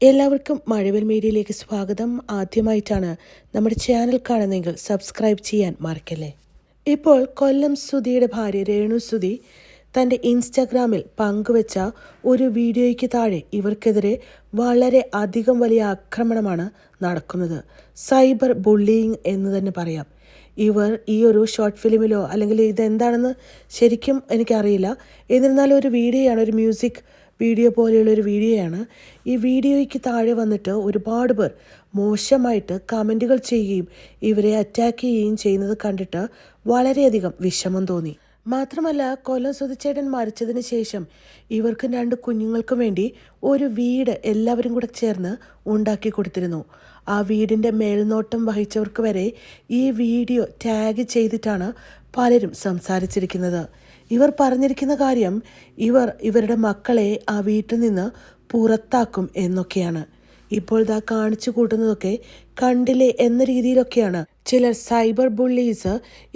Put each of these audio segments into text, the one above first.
എല്ലാവർക്കും മഴവിൽ മീഡിയയിലേക്ക് സ്വാഗതം. ആദ്യമായിട്ടാണ് നമ്മുടെ ചാനൽ കാണുന്നതെങ്കിൽ സബ്സ്ക്രൈബ് ചെയ്യാൻ മറക്കല്ലേ. ഇപ്പോൾ കൊല്ലം സുധിയുടെ ഭാര്യ രേണു സുധി തന്റെ ഇൻസ്റ്റാഗ്രാമിൽ പങ്കുവച്ച ഒരു വീഡിയോയ്ക്ക് താഴെ ഇവർക്കെതിരെ വളരെ അധികം വലിയ ആക്രമണമാണ് നടക്കുന്നത്. സൈബർ ബുള്ളിയിങ് എന്ന് തന്നെ പറയാം. ഇവർ ഈ ഒരു ഷോർട്ട് ഫിലിമിലോ അല്ലെങ്കിൽ ഇതെന്താണെന്ന് ശരിക്കും എനിക്കറിയില്ല. എന്നിരുന്നാലും ഒരു വീഡിയോയാണ് ഒരു മ്യൂസിക് വീഡിയോ പോലെയുള്ളൊരു വീഡിയോയാണ്. ഈ വീഡിയോയ്ക്ക് താഴെ വന്നിട്ട് ഒരുപാട് പേർ മോശമായിട്ട് കമന്റുകൾ ചെയ്യുകയും ഇവരെ അറ്റാക്ക് ചെയ്യുകയും ചെയ്യുന്നത് കണ്ടിട്ട് വളരെയധികം വിഷമം തോന്നി. മാത്രമല്ല കൊല്ലം സുധിച്ചേട്ടൻ മരിച്ചതിന് ശേഷം ഇവർക്കും രണ്ട് കുഞ്ഞുങ്ങൾക്കും വേണ്ടി ഒരു വീട് എല്ലാവരും കൂടെ ചേർന്ന് ഉണ്ടാക്കി കൊടുത്തിരുന്നു. ആ വീടിന്റെ മേൽനോട്ടം വഹിച്ചവർക്ക് വരെ ഈ വീഡിയോ ടാഗ് ചെയ്തിട്ടാണ് പലരും സംസാരിച്ചിരിക്കുന്നത്. ഇവർ പറഞ്ഞിരിക്കുന്ന കാര്യം ഇവർ ഇവരുടെ മക്കളെ ആ വീട്ടിൽ നിന്ന് പുറത്താക്കും എന്നൊക്കെയാണ്. ഇപ്പോൾ ഇതാ കാണിച്ചു കൂട്ടുന്നതൊക്കെ കണ്ടില്ലേ എന്ന രീതിയിലൊക്കെയാണ് ചിലർ സൈബർ ബുള്ളീസ്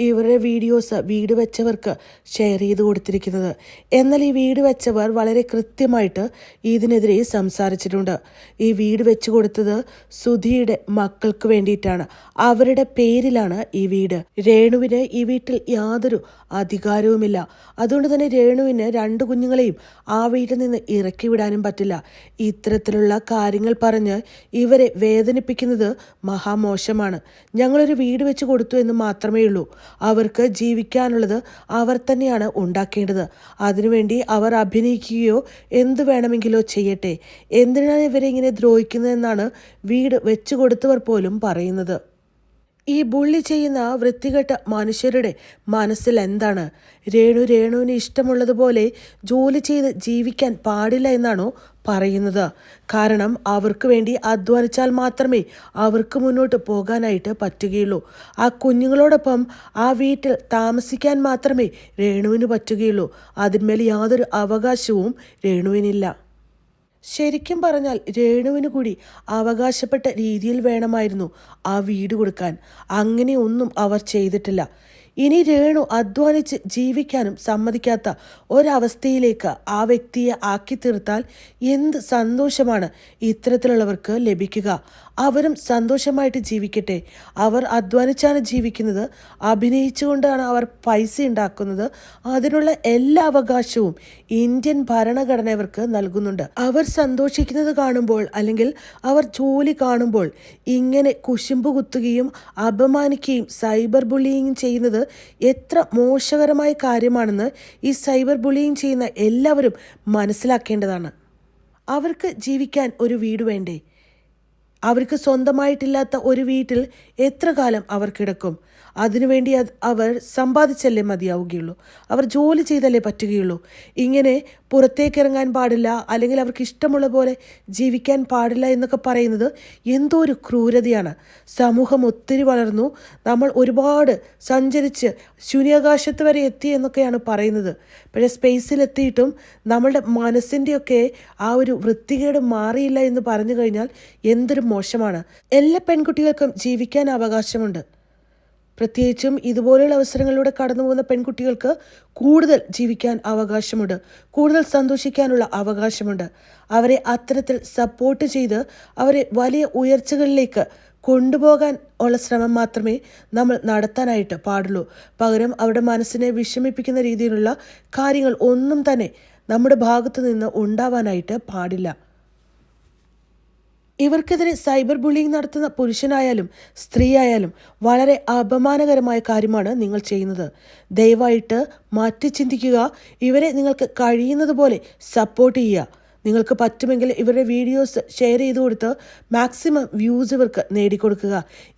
ഇവരുടെ വീഡിയോസ് വീട് വെച്ചവർക്ക് ഷെയർ ചെയ്ത് കൊടുത്തിരിക്കുന്നത്. എന്നാൽ ഈ വീട് വെച്ചവർ വളരെ കൃത്യമായിട്ട് ഇതിനെതിരെ സംസാരിച്ചിട്ടുണ്ട്. ഈ വീട് വെച്ച് കൊടുത്തത് സുധിയുടെ മക്കൾക്ക് വേണ്ടിയിട്ടാണ്. അവരുടെ പേരിലാണ് ഈ വീട്. രേണുവിന് ഈ വീട്ടിൽ യാതൊരു അധികാരവുമില്ല. അതുകൊണ്ട് തന്നെ രേണുവിന് രണ്ട് കുഞ്ഞുങ്ങളെയും ആ വീട്ടിൽ നിന്ന് ഇറക്കി വിടാനും പറ്റില്ല. ഇത്തരത്തിലുള്ള കാര്യങ്ങൾ പറഞ്ഞ് ഇവരെ വേദനിപ്പിക്കുന്നത് മഹാമോശമാണ്. ഞങ്ങളൊരു വീട് വെച്ച് കൊടുത്തു എന്ന് മാത്രമേ ഉള്ളൂ. അവർക്ക് ജീവിക്കാനുള്ളത് അവർ തന്നെയാണ് ഉണ്ടാക്കേണ്ടത്. അതിനുവേണ്ടി അവർ അഭിനയിക്കുകയോ എന്തു വേണമെങ്കിലോ ചെയ്യട്ടെ. എന്തിനാണ് ഇവരെ ഇങ്ങനെ ദ്രോഹിക്കുന്നതെന്നാണ് വീട് വെച്ചു കൊടുത്തവർ പോലും പറയുന്നത്. ഈ ബുള്ളി ചെയ്യുന്ന വൃത്തികെട്ട മനുഷ്യരുടെ മനസ്സിൽ എന്താണ്? രേണു രേണുവിന് ഇഷ്ടമുള്ളതുപോലെ ജോലി ചെയ്ത് ജീവിക്കാൻ പാടില്ല എന്നാണോ പറയുന്നത്. കാരണം അവർക്ക് വേണ്ടി അധ്വാനിച്ചാൽ മാത്രമേ അവർക്ക് മുന്നോട്ട് പോകാനായിട്ട് പറ്റുകയുള്ളൂ. ആ കുഞ്ഞുങ്ങളോടൊപ്പം ആ വീട്ടിൽ താമസിക്കാൻ മാത്രമേ രേണുവിന് പറ്റുകയുള്ളൂ. അതിന്മേൽ യാതൊരു അവകാശവും രേണുവിനില്ല. ശരിക്കും പറഞ്ഞാൽ രേണുവിന് കൂടി അവകാശപ്പെട്ട രീതിയിൽ വേണമായിരുന്നു ആ വീട് കൊടുക്കാൻ. അങ്ങനെയൊന്നും അവർ ചെയ്തിട്ടില്ല. ഇനി രേണു അധ്വാനിച്ച് ജീവിക്കാനും സമ്മതിക്കാത്ത ഒരവസ്ഥയിലേക്ക് ആ വ്യക്തിയെ ആക്കി തീർത്താൽ എന്ത് സന്തോഷമാണ് ഇത്തരത്തിലുള്ളവർക്ക് ലഭിക്കുക. അവരും സന്തോഷമായിട്ട് ജീവിക്കട്ടെ. അവർ അധ്വാനിച്ചാണ് ജീവിക്കുന്നത്. അഭിനയിച്ചുകൊണ്ടാണ് അവർ പൈസ ഉണ്ടാക്കുന്നത്. അതിനുള്ള എല്ലാ അവകാശവും ഇന്ത്യൻ ഭരണഘടന അവർക്ക് നൽകുന്നുണ്ട്. അവർ സന്തോഷിക്കുന്നത് കാണുമ്പോൾ അല്ലെങ്കിൽ അവർ ജോലി കാണുമ്പോൾ ഇങ്ങനെ കുശുമ്പ് കുത്തുകയും അപമാനിക്കുകയും സൈബർ ബുള്ളിയിങ് ചെയ്യുന്നത് എത്ര മോശകരമായ കാര്യമാണെന്ന് ഈ സൈബർ ബുള്ളിയിങ് ചെയ്യുന്ന എല്ലാവരും മനസ്സിലാക്കേണ്ടതാണ്. അവർക്ക് ജീവിക്കാൻ ഒരു വീട് വേണ്ടേ? അവർക്ക് സ്വന്തമായിട്ടില്ലാത്ത ഒരു വീട്ടിൽ എത്ര കാലം അവർ കിടക്കും? അതിനുവേണ്ടി അത് അവർ സമ്പാദിച്ചല്ലേ മതിയാവുകയുള്ളൂ. അവർ ജോലി ചെയ്തല്ലേ പറ്റുകയുള്ളൂ. ഇങ്ങനെ പുറത്തേക്ക് ഇറങ്ങാൻ പാടില്ല അല്ലെങ്കിൽ അവർക്ക് ഇഷ്ടമുള്ള പോലെ ജീവിക്കാൻ പാടില്ല എന്നൊക്കെ പറയുന്നത് എന്തോ ഒരു ക്രൂരതയാണ്. സമൂഹം ഒത്തിരി വളർന്നു. നമ്മൾ ഒരുപാട് സഞ്ചരിച്ച് ശൂന്യാകാശത്ത് വരെ എത്തി എന്നൊക്കെയാണ് പറയുന്നത്. പക്ഷേ സ്പേസിലെത്തിയിട്ടും നമ്മളുടെ മനസ്സിന്റെയൊക്കെ ആ ഒരു വൃത്തികേട് മാറിയില്ല എന്ന് പറഞ്ഞു കഴിഞ്ഞാൽ എന്തൊരു മോശമാണ്. എല്ലാ പെൺകുട്ടികൾക്കും ജീവിക്കാൻ അവകാശമുണ്ട്. പ്രത്യേകിച്ചും ഇതുപോലെയുള്ള അവസരങ്ങളിലൂടെ കടന്നു പോകുന്ന പെൺകുട്ടികൾക്ക് കൂടുതൽ ജീവിക്കാൻ അവകാശമുണ്ട്. കൂടുതൽ സന്തോഷിക്കാനുള്ള അവകാശമുണ്ട്. അവരെ അത്തരത്തിൽ സപ്പോർട്ട് ചെയ്ത് അവരെ വലിയ ഉയർച്ചകളിലേക്ക് കൊണ്ടുപോകാൻ ഉള്ള ശ്രമം മാത്രമേ നമ്മൾ നടത്താനായിട്ട് പാടുള്ളൂ. പകരം അവരുടെ മനസ്സിനെ വിഷമിപ്പിക്കുന്ന രീതിയിലുള്ള കാര്യങ്ങൾ ഒന്നും തന്നെ നമ്മുടെ ഭാഗത്തു നിന്ന് ഉണ്ടാവാനായിട്ട് പാടില്ല. ഇവർക്കെതിരെ സൈബർ ബുള്ളിങ് നടത്തുന്ന പുരുഷനായാലും സ്ത്രീയായാലും വളരെ അപമാനകരമായ കാര്യമാണ് നിങ്ങൾ ചെയ്യുന്നത്. ദയവായിട്ട് മാറ്റി ചിന്തിക്കുക. ഇവരെ നിങ്ങൾക്ക് കഴിയുന്നത് പോലെ സപ്പോർട്ട് ചെയ്യുക. നിങ്ങൾക്ക് പറ്റുമെങ്കിൽ ഇവരുടെ വീഡിയോസ് ഷെയർ ചെയ്ത് കൊടുത്ത് മാക്സിമം വ്യൂസ് ഇവർക്ക് നേടിക്കൊടുക്കുക.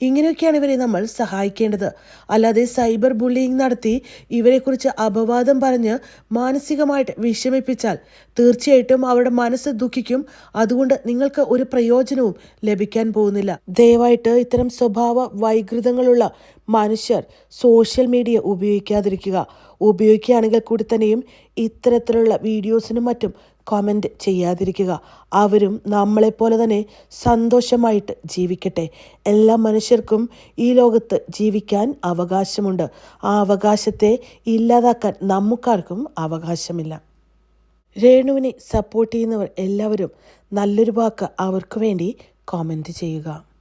ഇങ്ങനെയൊക്കെയാണ് ഇവരെ നമ്മൾ സഹായിക്കേണ്ടത്. അല്ലാതെ സൈബർ ബുള്ളിയിങ് നടത്തി ഇവരെക്കുറിച്ച് അപവാദം പറഞ്ഞ് മാനസികമായിട്ട് വിഷമിപ്പിച്ചാൽ തീർച്ചയായിട്ടും അവരുടെ മനസ്സ് ദുഃഖിക്കും. അതുകൊണ്ട് നിങ്ങൾക്ക് ഒരു പ്രയോജനവും ലഭിക്കാൻ പോകുന്നില്ല. ദയവായിട്ട് ഇത്തരം സ്വഭാവ വൈകൃതങ്ങളുള്ള മനുഷ്യർ സോഷ്യൽ മീഡിയ ഉപയോഗിക്കാതിരിക്കുക. ഉപയോഗിക്കുകയാണെങ്കിൽ കൂടി തന്നെയും ഇത്തരത്തിലുള്ള വീഡിയോസിനും മറ്റും കമന്റ് ചെയ്യാതിരിക്കുക. അവരും നമ്മളെപ്പോലെ തന്നെ സന്തോഷമായിട്ട് ജീവിക്കട്ടെ. എല്ലാ മനുഷ്യർക്കും ഈ ലോകത്ത് ജീവിക്കാൻ അവകാശമുണ്ട്. ആ അവകാശത്തെ ഇല്ലാതാക്കാൻ നമുക്കാർക്കും അവകാശമില്ല. രേണുവിനെ സപ്പോർട്ട് ചെയ്യുന്നവർ എല്ലാവരും നല്ലൊരു വാക്ക് അവർക്ക് വേണ്ടി കോമന്റ് ചെയ്യുക.